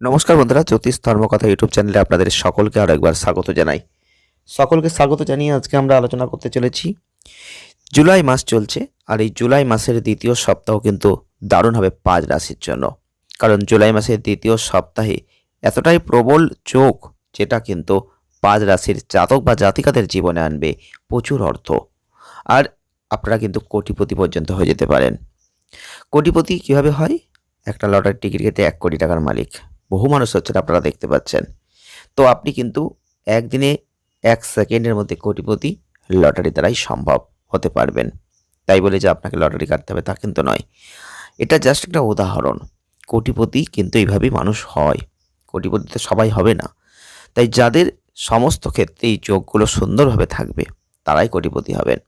নমস্কার বন্ধুরা, জ্যোতিষ ধর্মকথা ইউটিউব চ্যানেলে আপনাদের সকলকে আরও একবার স্বাগত জানাই। সকলকে স্বাগত জানিয়ে আজকে আমরা আলোচনা করতে চলেছি। জুলাই মাস চলছে, আর এই জুলাই মাসের দ্বিতীয় সপ্তাহ কিন্তু দারুণ হবে পাঁচ রাশির জন্য। কারণ জুলাই মাসের দ্বিতীয় সপ্তাহে এতটাই প্রবল চোখ যেটা কিন্তু পাঁচ রাশির জাতক বা জাতিকাদের জীবনে আনবে প্রচুর অর্থ। আর আপনারা কিন্তু কোটিপতি পর্যন্ত হয়ে যেতে পারেন। কোটিপতি কীভাবে হয়? একটা লটারির টিকিট কেটে এক কোটি টাকার মালিক। বহু মানুষ হচ্ছেন আপনারা দেখতে পাচ্ছেন। তো আপনি কিন্তু একদিনে এক সেকেন্ডের মধ্যে কোটিপতি লটারি দ্বারাই সম্ভব হতে পারবেন। তাই বলে যে আপনাকে লটারি কাটতে হবে তা কিন্তু নয়। এটা জাস্ট একটা উদাহরণ। কোটিপতি কিন্তু এইভাবেই মানুষ হয়। কোটিপতি তো সবাই হবে না। তাই যাদের সমস্ত ক্ষেত্রে এই যোগগুলো সুন্দরভাবে থাকবে, তারাই কোটিপতি হবেন।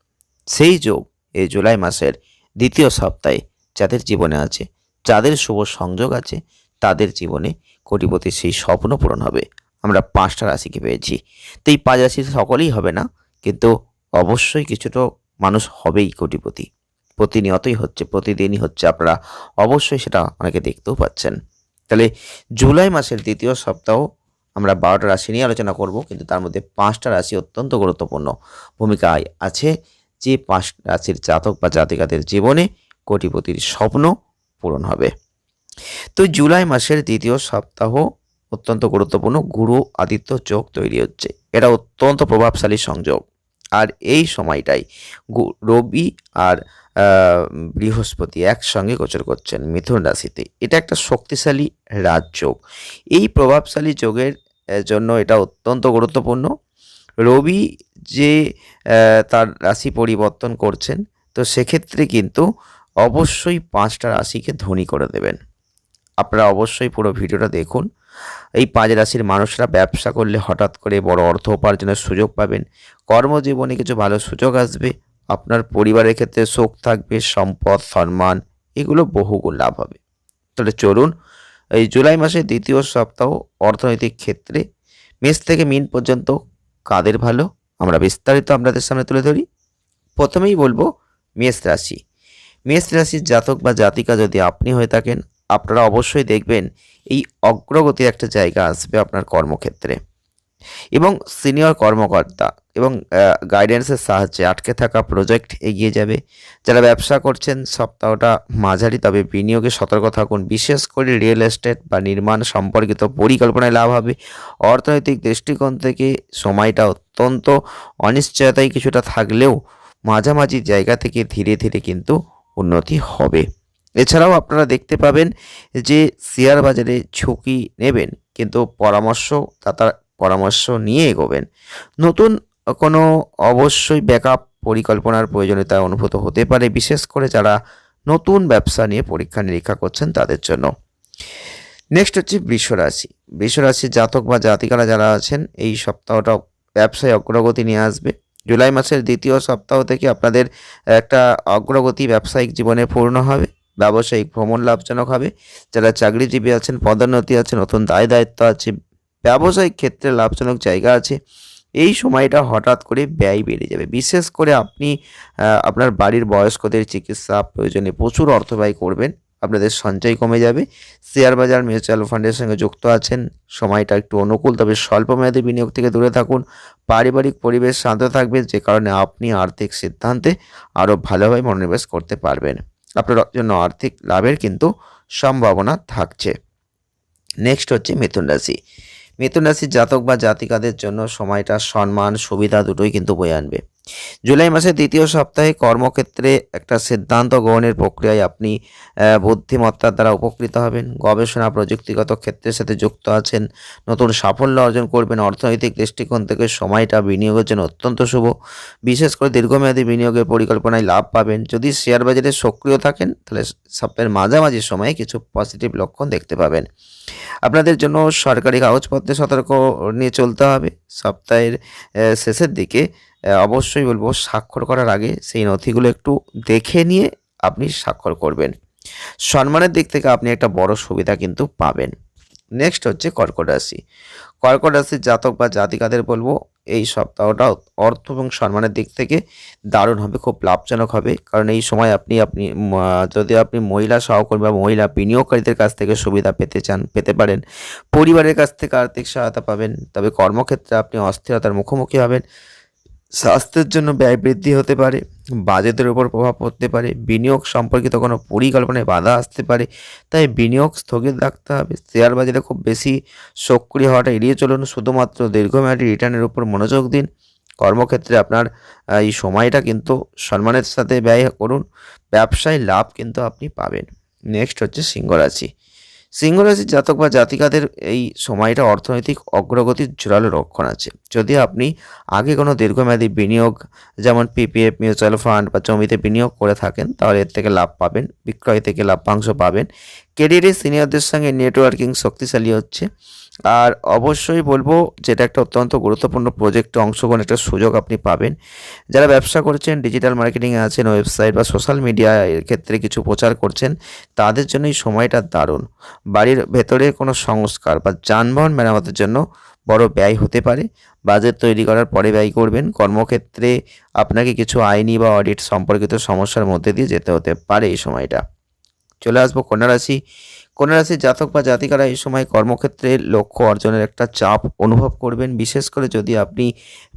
সেই যোগ এই জুলাই মাসের দ্বিতীয় সপ্তাহে যাদের জীবনে আছে, যাদের শুভ সংযোগ আছে, তাদের জীবনে কোটিপতির সেই স্বপ্ন পূরণ হবে। আমরা পাঁচটা রাশিকে পেয়েছি। তো এই পাঁচ রাশি সকলেই হবে না, কিন্তু অবশ্যই কিছুটা মানুষ হবেই কোটিপতি। প্রতিনিয়তই হচ্ছে, প্রতিদিনই হচ্ছে, আপনারা অবশ্যই সেটা অনেকে দেখতেও পাচ্ছেন। তাহলে জুলাই মাসের দ্বিতীয় সপ্তাহ আমরা বারোটা রাশি নিয়ে আলোচনা করব, কিন্তু তার মধ্যে পাঁচটা রাশি অত্যন্ত গুরুত্বপূর্ণ ভূমিকায় আছে। যে পাঁচ রাশির জাতক বা জাতিকাদের জীবনে কোটিপতির স্বপ্ন পূরণ হবে। তো জুলাই মাসের দ্বিতীয় সপ্তাহ অত্যন্ত গুরুত্বপূর্ণ। গুরু আদিত্য যোগ তৈরি হচ্ছে। এটা অত্যন্ত প্রভাবশালী সংযোগ। আর এই সময়টাই রবি আর বৃহস্পতি একসঙ্গে গোচর করছেন মিথুন রাশিতে। এটা একটা শক্তিশালী রাজযোগ। এই প্রভাবশালী যোগের জন্য এটা অত্যন্ত গুরুত্বপূর্ণ। রবি যে তার রাশি পরিবর্তন করছেন, তো সেক্ষেত্রে কিন্তু অবশ্যই পাঁচটা রাশিকে ধনী করে দেবেন। আপনারা অবশ্যই পুরো ভিডিওটা দেখুন। এই পাঁচ রাশির মানুষরা ব্যবসা করলে হঠাৎ করে বড় অর্থ উপার্জনের সুযোগ পাবেন। কর্মজীবনে কিছু ভালো সুযোগ আসবে। আপনার পরিবারের ক্ষেত্রে সুখ থাকবে, সম্পদ, সম্মান, এগুলো বহুগুণ লাভ হবে। তাহলে চলুন, এই জুলাই মাসের দ্বিতীয় সপ্তাহ অর্থনৈতিক ক্ষেত্রে মেষ থেকে মিন পর্যন্ত কাদের ভালো? আমরা বিস্তারিত আপনাদের সামনে তুলে ধরি। প্রথমেই বলব মেষ রাশি। মেষ রাশির জাতক বা জাতিকা যদি আপনি হয়ে থাকেন আপনারা অবশ্যই দেখবেন এই অগ্রগতির একটা জায়গা আসবে আপনার কর্মক্ষেত্রে। এবং সিনিয়র কর্মকর্তা এবং গাইডেন্সের সাহায্যে আটকে থাকা প্রজেক্ট এগিয়ে যাবে। যারা ব্যবসা করছেন, সপ্তাহটা মাঝারি, তবে বিনিয়োগে সতর্ক থাকুন। বিশেষ করে রিয়েল এস্টেট বা নির্মাণ সম্পর্কিত পরিকল্পনায় লাভ হবে। অর্থনৈতিক দৃষ্টিকোণ থেকে সময়টা অত্যন্ত অনিশ্চয়তায় কিছুটা থাকলেও মাঝামাঝি জায়গা থেকে ধীরে ধীরে কিন্তু উন্নতি হবে। এছাড়াও আপনারা দেখতে পাবেন যে শেয়ার বাজারে ঝুঁকি নেবেন, কিন্তু পরামর্শ তার পরামর্শ নিয়ে এগোবেন। নতুন কোনো অবশ্যই ব্যাকআপ পরিকল্পনার প্রয়োজনীয়তা অনুভূত হতে পারে, বিশেষ করে যারা নতুন ব্যবসা নিয়ে পরীক্ষা নিরীক্ষা করছেন তাদের জন্য। নেক্সট হচ্ছে বৃষরাশি। বৃষরাশির জাতক বা জাতিকারা যারা আছেন, এই সপ্তাহটা ব্যবসায় অগ্রগতি নিয়ে আসবে। জুলাই মাসের দ্বিতীয় সপ্তাহ থেকে আপনাদের একটা অগ্রগতি ব্যবসায়িক জীবনে পূর্ণ হবে। ব্যবসায়িক ভ্রমণ লাভজনক হবে। যারা চাকরিজীবী আছেন, পদোন্নতি আছে নতুন দায় দায়িত্ব আছে, ব্যবসায়িক ক্ষেত্রে লাভজনক জায়গা আছে, এই সময়টা হঠাৎ করে ব্যয় বেড়ে যাবে। বিশেষ করে আপনি আপনার বাড়ির বয়স্কদের চিকিৎসা প্রয়োজনে প্রচুর অর্থ ব্যয় করবেন, আপনাদের সঞ্চয় কমে যাবে। শেয়ার বাজার, মিউচুয়াল ফান্ডের সঙ্গে যুক্ত আছেন, সময়টা একটু অনুকূল, তবে স্বল্প মেয়াদী বিনিয়োগ থেকে দূরে থাকুন, পারিবারিক পরিবেশ শান্ত থাকবে, যে কারণে আপনি আর্থিক সিদ্ধান্তে আরও ভালোভাবে মনোনিবেশ করতে পারবেন। আপনার জন্য আর্থিক লাভের কিন্তু সম্ভাবনা থাকছে। নেক্সট হচ্ছে মিথুন রাশি। মিথুন রাশির জাতক বা জাতিকাদের জন্য সময়টা সম্মান, সুবিধা দুটোই কিন্তু বয়ে আনবে। জুলাই মাসের দ্বিতীয় সপ্তাহে কর্মক্ষেত্রে একটা সিদ্ধান্ত গ্রহণের প্রক্রিয়ায় আপনি বুদ্ধিমত্তার দ্বারা উপকৃত হবেন। গবেষণা, প্রযুক্তিগত ক্ষেত্রের সাথে যুক্ত আছেন, নতুন সাফল্য অর্জন করবেন, অর্থনৈতিক দৃষ্টিকোণ থেকে সময়টা বিনিয়োগের জন্য অত্যন্ত শুভ। বিশেষ করে দীর্ঘমেয়াদী বিনিয়োগের পরিকল্পনায় লাভ পাবেন। যদি শেয়ার বাজারে সক্রিয় থাকেন, তাহলে সপ্তাহের মাঝামাঝি সময়ে কিছু পজিটিভ লক্ষণ দেখতে পাবেন। আপনাদের জন্য সরকারি কাগজপত্রে সতর্ক নিয়ে চলতে হবে। সপ্তাহের শেষের দিকে অবশ্যই বলব স্বাক্ষর করার আগে সেই নথিগুলো একটু দেখে নিয়ে আপনি স্বাক্ষর করবেন। সম্মানের দিক থেকে আপনি একটা বড় সুবিধা কিন্তু পাবেন। নেক্সট হচ্ছে কর্কট রাশি। কর্কট রাশির জাতক বা জাতিকাদের বলব এই সপ্তাহটা অর্থ এবং সম্মানের দিক থেকে দারুণ হবে, খুব লাভজনক হবে। কারণ এই সময় আপনি আপনি যদি আপনি মহিলা সহকর্মী বা মহিলা বিনিয়োগকারীদের কাছ থেকে সুবিধা পেতে চান, পেতে পারেন। পরিবারের কাছ থেকে আর্থিক সহায়তা পাবেন, তবে কর্মক্ষেত্রে আপনি অস্থিরতার মুখোমুখি হবেন। স্বাস্থ্যের জন্য ব্যয় বৃদ্ধি হতে পারে, বাজেটের উপর প্রভাব পড়তে পারে, বিনিয়োগ সম্পর্কিত কোনো পরিকল্পনায় বাধা আসতে পারে, তাই বিনিয়োগ স্থগিত রাখতে হবে। শেয়ার বাজারে খুব বেশি সক্রিয় হওয়াটা এড়িয়ে চলুন, শুধুমাত্র দীর্ঘমেয়াদী রিটার্নের উপর মনোযোগ দিন। কর্মক্ষেত্রে আপনার এই সময়টা কিন্তু সম্মানের সাথে ব্যয় করুন, ব্যবসায় লাভ কিন্তু আপনি পাবেন। নেক্সট হচ্ছে সিংহ রাশি। সিংহ রাশির জাতক বা জাতিকাদের এই সময়টা অর্থনৈতিক অগ্রগতির জোরালো রক্ষণ আছে। যদি আপনি আগে কোনো দীর্ঘমেয়াদী বিনিয়োগ, যেমন পিপিএফ মিউচুয়াল ফান্ড বা জমিতে বিনিয়োগ করে থাকেন, তাহলে এর থেকে লাভ পাবেন, বিক্রয় থেকে লাভ্যাংশ পাবেন। কেরিয়ারে সিনিয়রদের সঙ্গে নেটওয়ার্কিং শক্তিশালী হচ্ছে। আর অবশ্যই বলব যেটা একটা অত্যন্ত গুরুত্বপূর্ণ প্রজেক্টে অংশগ্রহণ একটা সুযোগ আপনি পাবেন। যারা ব্যবসা করছেন ডিজিটাল মার্কেটিংয়ে আছেন ওয়েবসাইট বা সোশ্যাল মিডিয়া এর ক্ষেত্রে কিছু প্রচার করছেন, তাদের জন্য এই সময়টা দারুণ। বাড়ির ভেতরে কোনো সংস্কার বা যানবাহন মেরামতের জন্য বড় ব্যয় হতে পারে। বাজেট তৈরি করার পরে ব্যয় করবেন। কর্মক্ষেত্রে আপনাকে কিছু আইনি বা অডিট সম্পর্কিত সমস্যার মধ্যে দিয়ে যেতে হতে পারে এই সময়টা। চলে আসব কন্যা রাশি কন্যা রাশির জাতক বা জাতিকারা এই সময় কর্মক্ষেত্রে লক্ষ্য অর্জনের একটা চাপ অনুভব করবেন। বিশেষ করে যদি আপনি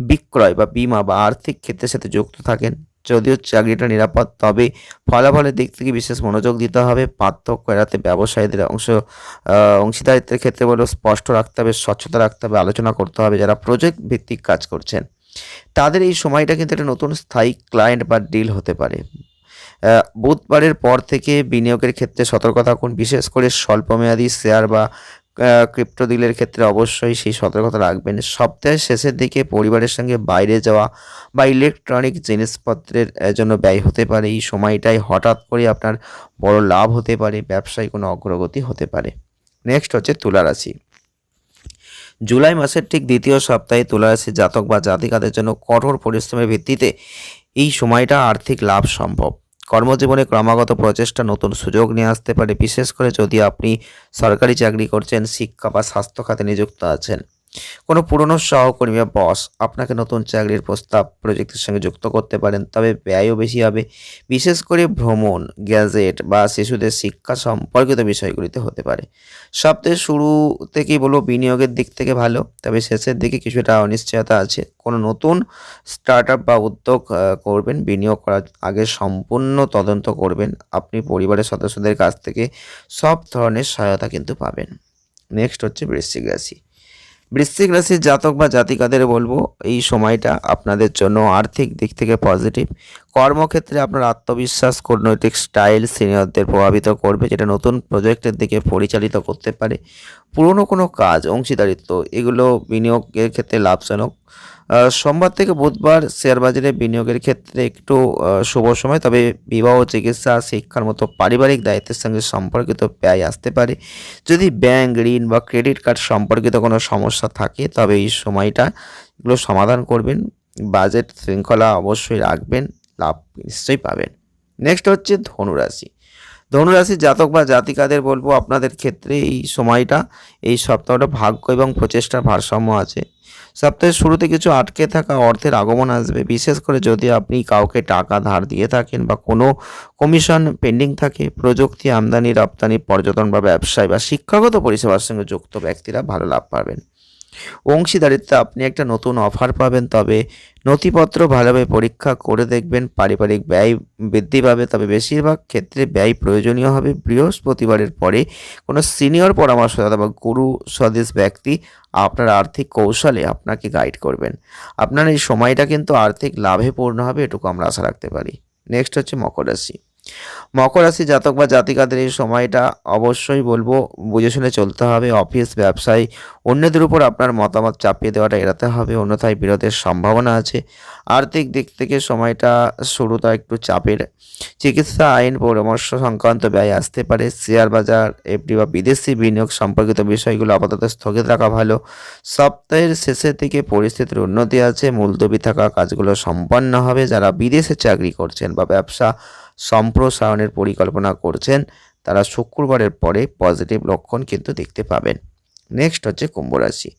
বিক্রয় বা বিমা বা আর্থিক ক্ষেত্রের সাথে যুক্ত থাকেন, যদিও চাকরিটা নিরাপদ, তবে ফলাফলের দিক থেকে বিশেষ মনোযোগ দিতে হবে। পার্থক্য এড়াতে ব্যবসায়ীদের অংশ অংশীদারিত্বের ক্ষেত্রে বলো, স্পষ্ট রাখতে হবে, স্বচ্ছতা রাখতে হবে, আলোচনা করতে হবে যারা প্রজেক্ট ভিত্তিক কাজ করছেন। তাদের এই সময়টা কিন্তু একটা নতুন স্থায়ী ক্লায়েন্ট বা ডিল হতে পারে। বুধবারের পর থেকে বিনিয়োগের ক্ষেত্রে সতর্ক থাকুন। বিশেষ করে স্বল্পমেয়াদী শেয়ার বা ক্রিপ্টো ডিলের ক্ষেত্রে অবশ্যই সেই সতর্কতা রাখবেন। সপ্তাহের শেষের দিকে পরিবারের সঙ্গে বাইরে যাওয়া বা ইলেকট্রনিক জিনিসপত্রের জন্য ব্যয় হতে পারে। এই সময়টায় হঠাৎ করে আপনার বড় লাভ হতে পারে, ব্যবসায় কোনো অগ্রগতি হতে পারে। নেক্সট হচ্ছে তুলা রাশি। জুলাই মাসের ঠিক দ্বিতীয় সপ্তাহে তুলা রাশির জাতক বা জাতিকাদের জন্য কঠোর পরিশ্রমের ভিত্তিতে এই সময়টা আর্থিক লাভ সম্ভব। কর্মজীবনে ক্রমাগত প্রচেষ্টা, নতুন সুযোগ নিয়ে আসতে পারে। বিশেষ করে যদি আপনি সরকারি চাকরি করছেন, শিক্ষা বা স্বাস্থ্য খাতে নিযুক্ত আছেন। কোনো পুরনো সহকর্মী বা বস আপনাকে নতুন চাকরির প্রস্তাব প্রজেক্টের সঙ্গে যুক্ত করতে পারেন, তবে ব্যয়ও বেশি হবে। বিশেষ করে ভ্রমণ গ্যাজেট বা শিশুদের শিক্ষা সম্পর্কিত বিষয়গুলিতে হতে পারে। সপ্তাহের শুরু থেকেই বলব বিনিয়োগের দিক থেকে ভালো, তবে শেষের দিকে কিছুটা অনিশ্চয়তা আছে। কোনো নতুন স্টার্ট বা উদ্যোগ করবেন, বিনিয়োগ করার আগে সম্পূর্ণ তদন্ত করবেন। আপনি পরিবারের সদস্যদের কাছ থেকে সব ধরনের সহায়তা কিন্তু পাবেন। নেক্সট হচ্ছে বৃশ্চিক রাশি। বৃশ্চিক রাশির জাতক বা জাতিকাদের বলব, এই সময়টা আপনাদের জন্য আর্থিক দিক থেকে পজিটিভ কর্মক্ষেত্রে আপনার আত্মবিশ্বাস, কূটনৈতিক স্টাইল সিনিয়রদের প্রভাবিত করবে, যেটা নতুন প্রজেক্টের দিকে পরিচালিত করতে পারে। পুরনো কোনো কাজ, অংশীদারিত্ব, এগুলো বিনিয়োগের ক্ষেত্রে লাভজনক। সোমবার থেকে বুধবার শেয়ার বাজারে বিনিয়োগের ক্ষেত্রে একটু শুভ সময়। তবে বিবাহ, চিকিৎসা, শিক্ষার মতো পারিবারিক দায়িত্বের সঙ্গে সম্পর্কিত ব্যয় আসতে পারে। যদি ব্যাংক, ঋণ বা ক্রেডিট কার্ড সম্পর্কিত কোনো সমস্যা থাকে, তবে এই সময়টা এগুলো সমাধান করবেন। বাজেট শৃঙ্খলা অবশ্যই রাখবেন, লাভ নিশ্চয়ই পাবেন। নেক্সট হচ্ছে ধনুরাশি। ধনুরাশির জাতক বা জাতিকাদের বলব, আপনাদের ক্ষেত্রে এই সময়টা, এই সপ্তাহটা ভাগ্য এবং প্রচেষ্টার ভারসাম্য আছে। সপ্তাহের শুরুতে কিছু আটকে থাকা অর্থের আগমন আসবে। বিশেষ করে যদি আপনি কাউকে টাকা ধার দিয়ে থাকেন বা কোনো কমিশন পেন্ডিং থাকে, প্রযুক্তি আমদানি, রপ্তানি, পর্যটন বা ব্যবসায় বা শিক্ষাগত পরিষেবার সঙ্গে যুক্ত ব্যক্তিরা ভালো লাভ পাবেন। অংশীদারিত্বে আপনি একটা নতুন অফার পাবেন, তবে নথিপত্র ভালোভাবে পরীক্ষা করে দেখবেন, পারিবারিক ব্যয় বৃদ্ধি পাবে, তবে বেশিরভাগ ক্ষেত্রে ব্যয় প্রয়োজনীয় হবে। বৃহস্পতিবারের পরে কোনো সিনিয়র পরামর্শদাতা বা গুরু সদৃশ ব্যক্তি আপনার আর্থিক কৌশলে আপনাকে গাইড করবেন। আপনার এই সময়টা কিন্তু আর্থিক লাভে পূর্ণ হবে, এটুকু আমরা আশা রাখতে পারি। নেক্সট হচ্ছে মকর রাশি। মকর রাশি জাতক বা জাতিকাদের এই সময়টা অবশ্যই বলব, বুঝে শুনে চলতে হবে, অফিস, ব্যবসায়, অন্যদের উপর আপনার মতামত চাপিয়ে দেওয়াটা এড়াতে হবে, অন্যথায় বিরোধের সম্ভাবনা আছে। আর্থিক দিক থেকে সময়টা শুরুটা একটু চাপের। চিকিৎসা আইন, পরামর্শ সংক্রান্ত ব্যয় আসতে পারে, শেয়ার বাজার, এফডি বা বিদেশি বিনিয়োগ সম্পর্কিত বিষয়গুলো আপাতত স্থগিত রাখা ভালো। সপ্তাহের শেষের দিকে পরিস্থিতির উন্নতি আছে, মুলতবি থাকা কাজগুলো সম্পন্ন হবে, যারা বিদেশে চাকরি করছেন বা ব্যবসা সম্প্রসারণের পরিকল্পনা করছেন, তারা শুক্রবারের পরে পজিটিভ লক্ষণ কিন্তু দেখতে পাবেন। নেক্সট হচ্ছে কুম্ভ রাশি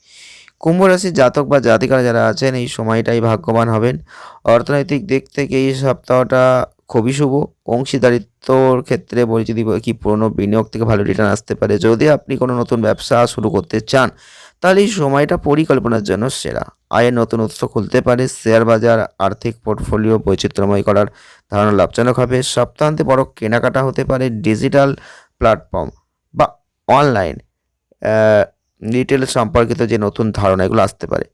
কুম্ভ জাতক বা জাতিকারা যারা আছেন, এই সময়টাই ভাগ্যবান হবেন। অর্থনৈতিক দিক থেকে এই সপ্তাহটা খুবই শুভ। অংশীদারিত্বর ক্ষেত্রে বলি, যদি কি পুরনো বিনিয়োগ থেকে ভালো রিটার্ন আসতে পারে, যদি আপনি কোনো নতুন ব্যবসা শুরু করতে চান তাহলে এই সময়টা পরিকল্পনার জন্য সেরা। আয়ের নতুন উৎস খুলতে পারে শেয়ার বাজার, আর্থিক পোর্টফোলিও বৈচিত্র্যময় করার ধারণা লাভজনক হবে। সপ্তাহান্তে বড় কেনাকাটা হতে পারে ডিজিটাল প্ল্যাটফর্ম বা অনলাইন রিটেল সম্পর্কিত যে নতুন ধারণা এগুলো আসতে পারে।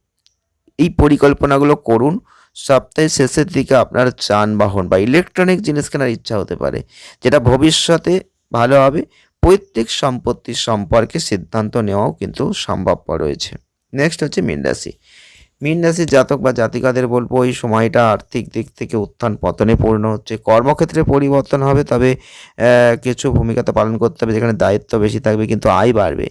এই পরিকল্পনাগুলো করুন। সপ্তাহের শেষের দিকে আপনার যানবাহন বা ইলেকট্রনিক জিনিস কেনার ইচ্ছা হতে পারে, যেটা ভবিষ্যতে ভালো হবে। পৈতৃক সম্পত্তির সম্পর্কে সিদ্ধান্ত নেওয়াও কিন্তু সম্ভবপর রয়েছে। নেক্সট হচ্ছে মীন রাশি। জাতক বা জাতিকাদের বলব, এই সময়টা আর্থিক দিক থেকে উত্থান পতনে পূর্ণ হচ্ছে। কর্মক্ষেত্রে পরিবর্তন হবে, তবে কিছু ভূমিকা তো পালন করতে হবে, যেখানে দায়িত্ব বেশি থাকবে, কিন্তু আয় বাড়বে।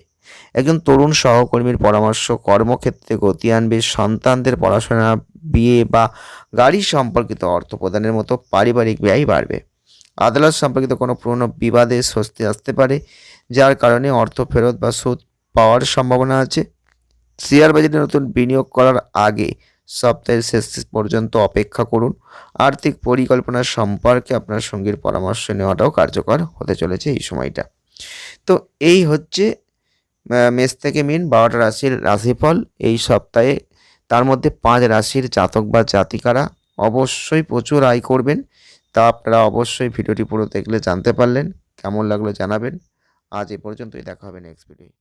একজন তরুণ সহকর্মীর পরামর্শ, কর্মক্ষেত্রে গতি আনবে, সন্তানদের পড়াশোনা, বিয়ে বা গাড়ি সম্পর্কিত অর্থ প্রদানের মতো পারিবারিক ব্যয় বাড়বে। আদালত সম্পর্কিত কোনো পুরনো বিবাদে স্বস্তি আসতে পারে, যার কারণে অর্থ ফেরত বা সুদ পাওয়ার সম্ভাবনা আছে। শেয়ার বাজারে নতুন বিনিয়োগ করার আগে সপ্তাহের শেষ পর্যন্ত অপেক্ষা করুন। আর্থিক পরিকল্পনা সম্পর্কে আপনার সঙ্গীর পরামর্শ নেওয়াটাও কার্যকর হতে চলেছে এই সময়টা। তো এই হচ্ছে মেষ থেকে মিন, বারোটা রাশির রাশিফল এই সপ্তাহে। তার মধ্যে পাঁচ রাশির জাতক বা জাতিকারা অবশ্যই প্রচুর আয় করবেন। তা আপনারা অবশ্যই ভিডিওটি পুরো দেখলে জানতে পারলেন। কেমন লাগল জানাবেন। আজ এ পর্যন্তই, দেখা হবে নেক্সট ভিডিও